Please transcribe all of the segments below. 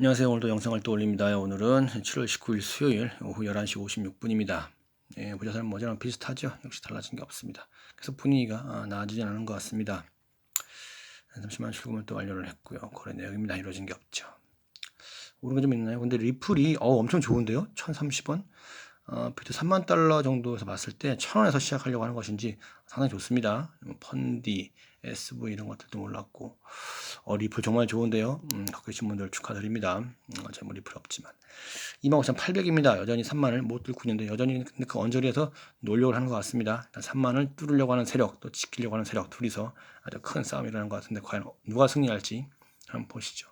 안녕하세요. 오늘도 영상을 또 올립니다. 오늘은 7월 19일 수요일 오후 11시 56분입니다. 예, 보자사는 어제랑 비슷하죠. 역시 달라진 게 없습니다. 그래서 분위기가 아, 나아지진 않은 것 같습니다. 잠시만 출금을 또 완료를 했고요. 거래 내역입니다. 이루어진 게 없죠. 오른 거좀 있나요? 근데 리플이 어, 엄청 좋은데요? 1030원? 어, 비트 3만 달러 정도에서 봤을 때 1000원에서 시작하려고 하는 것인지 상당히 좋습니다. 뭐 펀디, SV 이런 것들도 올랐고 어, 리플 정말 좋은데요. 음, 갖고 계신 분들 축하드립니다. 음, 어제 뭐 리플 없지만 25,800입니다. 여전히 3만을 못 뚫고 있는데 여전히 근데 그 언저리에서 노력을 하는 것 같습니다. 3만을 뚫으려고 하는 세력 또 지키려고 하는 세력 둘이서 아주 큰 싸움이라는 것 같은데 과연 누가 승리할지 한번 보시죠.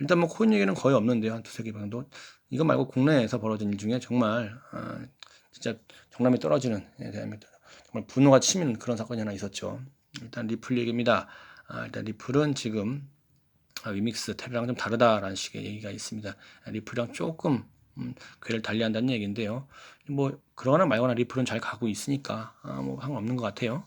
일단 뭐 코인 얘기는 거의 없는데요. 한 두세 개 정도. 이거 말고 국내에서 벌어진 일 중에 정말 아, 진짜 정남이 떨어지는 예, 대한민국 정말 분노가 치미는 그런 사건이 하나 있었죠. 일단 리플 얘기입니다. 아, 일단 리플은 지금 아, 위믹스 탭이랑 좀 다르다라는 식의 얘기가 있습니다. 리플이랑 조금 음, 궤를 달리한다는 얘기인데요. 뭐 그러거나 말거나 리플은 잘 가고 있으니까 아, 뭐 상관없는 것 같아요.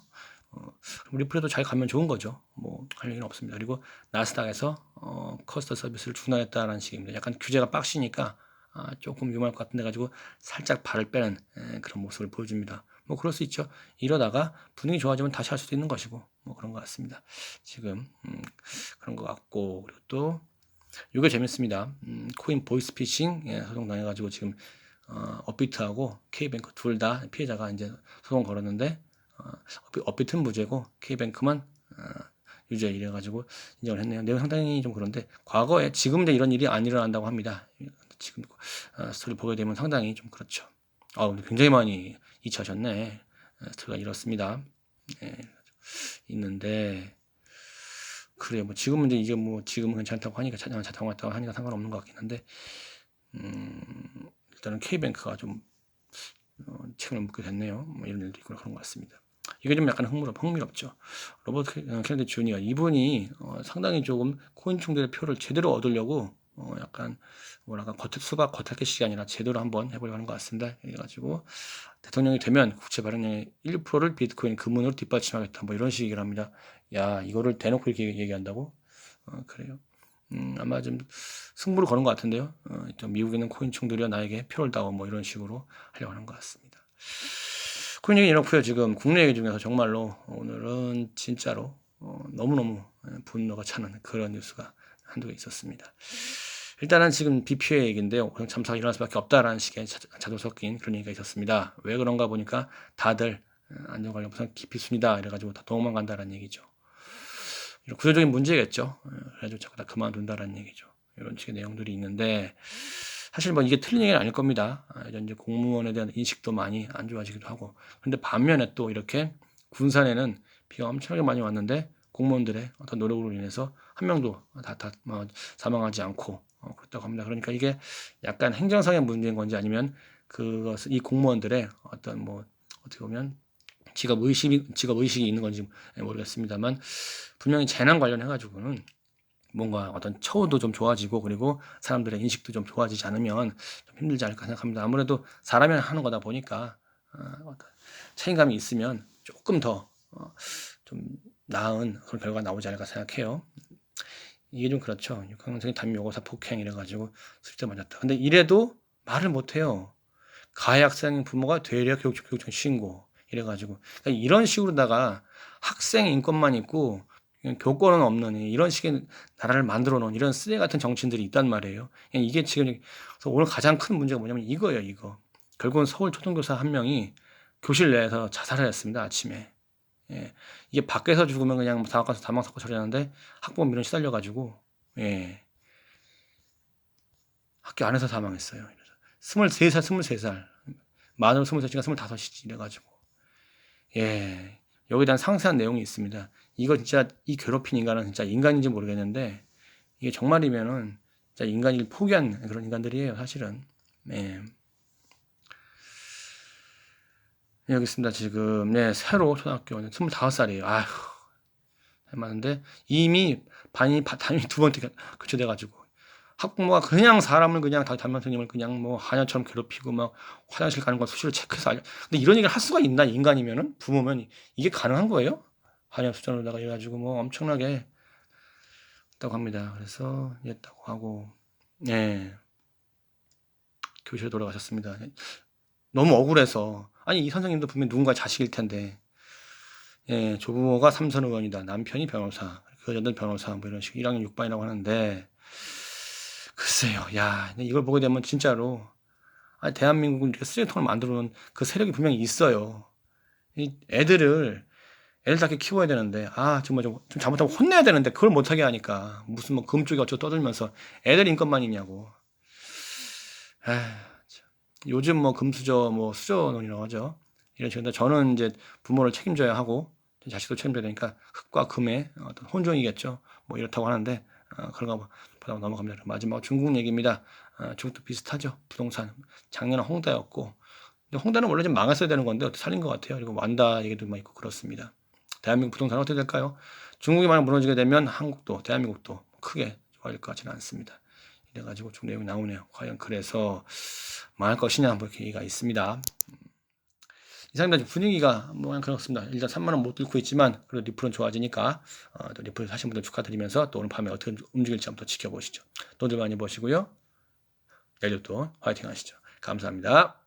어, 리플에도 잘 가면 좋은 거죠. 뭐 할 얘기는 없습니다. 그리고 나스닥에서 어, 커스터 서비스를 중단했다는 식입니다. 약간 규제가 빡시니까 아, 조금 위험할 것 같은데 가지고 살짝 발을 빼는 에, 그런 모습을 보여줍니다. 뭐 그럴 수 있죠. 이러다가 분위기 좋아지면 다시 할 수도 있는 것이고 뭐 그런 것 같습니다. 지금 음, 그런 것 같고 그리고 또 이게 재밌습니다. 음, 코인 보이스피싱 예, 소송 당해가지고 지금 어, 업비트하고 K뱅크 둘 다 피해자가 이제 소송 걸었는데 어, 업비트는 무죄고 K뱅크만 어, 유죄 이래가지고 인정을 했네요. 내용 상당히 좀 그런데 과거에 지금 이제 이런 일이 안 일어난다고 합니다. 지금 어, 스토리 보게 되면 상당히 좀 그렇죠. 아, 근데 굉장히 많이 잊혀졌네. 스토리가 이렇습니다. 예, 있는데 그래 뭐 지금은 이제 이게 뭐 지금은 괜찮다고 하니까 자탕 왔다고 하니까 상관없는 것 같긴 한데 음, 일단은 K뱅크가 좀 어, 책임을 묻게 됐네요. 뭐 이런 일도 있고 그런 것 같습니다. 이게 좀 약간 흥미롭, 흥미롭죠. 로버트 켈네디 주니어 이분이 어, 상당히 조금 코인 총들의 표를 제대로 얻으려고 어, 약간 뭐랄까 겉 수박 겉핥기식이 아니라 제대로 한번 해보려고 하는 것 같습니다. 그래가지고 대통령이 되면 국채 발행량의 1%를 비트코인 금은으로 뒷받침하겠다 뭐 이런 식이긴 합니다. 야 이거를 대놓고 이렇게 얘기한다고? 어, 그래요. 음, 아마 좀 승부를 거는 것 같은데요. 어, 미국에 있는 코인 총들이 나에게 표를 다오 뭐 이런 식으로 하려고 하는 것 같습니다. 코인 얘기 이렇고요. 지금 국내 얘기 중에서 정말로 오늘은 진짜로 어, 너무너무 분노가 차는 그런 뉴스가 한두 개 있었습니다. 일단은 지금 BPA 얘기인데요. 그냥 참사가 일어날 수밖에 없다라는 식의 자동 섞인 그런 얘기가 있었습니다. 왜 그런가 보니까 다들 어, 안전관리부상 깊이 순이다 이래가지고 다 도망만 간다라는 얘기죠. 이런 구조적인 문제겠죠. 어, 그래가지고 자꾸 다 그만둔다라는 얘기죠. 이런 식의 내용들이 있는데 사실 뭐 이게 틀린 얘기는 아닐 겁니다. 아, 이제 공무원에 대한 인식도 많이 안 좋아지기도 하고. 그런데 반면에 또 이렇게 군산에는 비가 엄청나게 많이 왔는데 공무원들의 어떤 노력으로 인해서 한 명도 다, 다 뭐, 사망하지 않고 어, 그렇다고 합니다. 그러니까 이게 약간 행정상의 문제인 건지 아니면 그것이 공무원들의 어떤 뭐 어떻게 보면 직업 의식이 직업 의식이 있는 건지 모르겠습니다만 분명히 재난 관련해 가지고는 뭔가 어떤 처우도 좀 좋아지고 그리고 사람들의 인식도 좀 좋아지지 않으면 좀 힘들지 않을까 생각합니다. 아무래도 사람이 하는 거다 보니까 어, 책임감이 있으면 조금 더좀 어, 나은 그런 결과가 나오지 않을까 생각해요. 이게 좀 그렇죠. 육학생이 담임 요고사 폭행 이래가지고 슬쩍 맞았다. 근데 이래도 말을 못해요. 가해 학생 부모가 되려 교육청, 교육청 신고 이래가지고 그러니까 이런 식으로다가 학생 인권만 있고 교권은 없는 이런 식의 나라를 만들어 놓은 이런 쓰레 같은 정치인들이 있단 말이에요. 이게 지금 그래서 오늘 가장 큰 문제가 뭐냐면 이거예요. 이거 결국은 서울 초등교사 한 명이 교실 내에서 자살을 했습니다. 아침에. 예. 이게 밖에서 죽으면 그냥 다막 가서 다막 사고 처리하는데 학부모 민원 시달려 가지고 예. 학교 안에서 사망했어요. 23살, 23살. 만으로 23시가 25이지 이래 가지고. 예. 여기에 대한 상세한 내용이 있습니다. 이거 진짜 이 괴롭힌 인간은 진짜 인간인지 모르겠는데 이게 정말이면은 진짜 인간을 포기한 그런 인간들이에요, 사실은. 예. 네, 여기 있습니다. 지금 네 새로 초등학교 25살이에요. 아휴 많은데 이미 반이 담이 두 번째 교체돼 가지고 학부모가 그냥 사람을 그냥 담임 선생님을 그냥 뭐 하냐처럼 괴롭히고 막 화장실 가는 거 수시로 체크해서 알려. 근데 이런 얘기를 할 수가 있나 인간이면은 부모면 이게 가능한 거예요? 한약 수전으로다가 해가지고 뭐 엄청나게 했다고 합니다. 그래서 했다고 하고 네. 교실에 돌아가셨습니다. 너무 억울해서 아니 이 선생님도 분명 누군가 자식일 텐데 예, 조부모가 삼선 의원이다. 남편이 변호사, 그 여자는 변호사 뭐 이런 식 1학년 6반이라고 하는데 글쎄요. 야, 이걸 보게 되면 진짜로 아니 대한민국을 이렇게 쓰레기통을 만들어 놓은 그 세력이 분명히 있어요. 이 애들을 애들답게 키워야 되는데 아 정말 좀, 좀 잘못하면 혼내야 되는데 그걸 못하게 하니까 무슨 뭐 금쪽이 어쩌고 떠들면서 애들 인권만이냐고 아, 참. 요즘 뭐 금수저 뭐 수저론이라고 하죠 이런 식인데 저는 이제 부모를 책임져야 하고 자식도 책임져야 되니까 흙과 금의 어떤 혼종이겠죠 뭐 이렇다고 하는데 어, 그런 거 보다 넘어갑니다 마지막 중국 얘기입니다 어, 중국도 비슷하죠 부동산 작년에 홍대였고 근데 홍대는 원래 좀 망했어야 되는 건데 어떻게 살린 것 같아요 그리고 완다 얘기도 막 있고 그렇습니다 대한민국 부동산 어떻게 될까요? 중국이 만약 무너지게 되면 한국도 대한민국도 크게 좋아질 것 같지는 않습니다. 이래가지고 좀 내용이 나오네요. 과연 그래서 망할 것이냐 뭐 이렇게 얘기가 있습니다. 이상입니다. 분위기가 뭐 그렇습니다. 일단 3만 원못 잃고 있지만 그래도 리플은 좋아지니까 어, 또 리플 사신 분들 축하드리면서 또 오늘 밤에 어떻게 움직일지 한번 더 지켜보시죠. 돈들 많이 버시고요. 내일도 또 화이팅 하시죠. 감사합니다.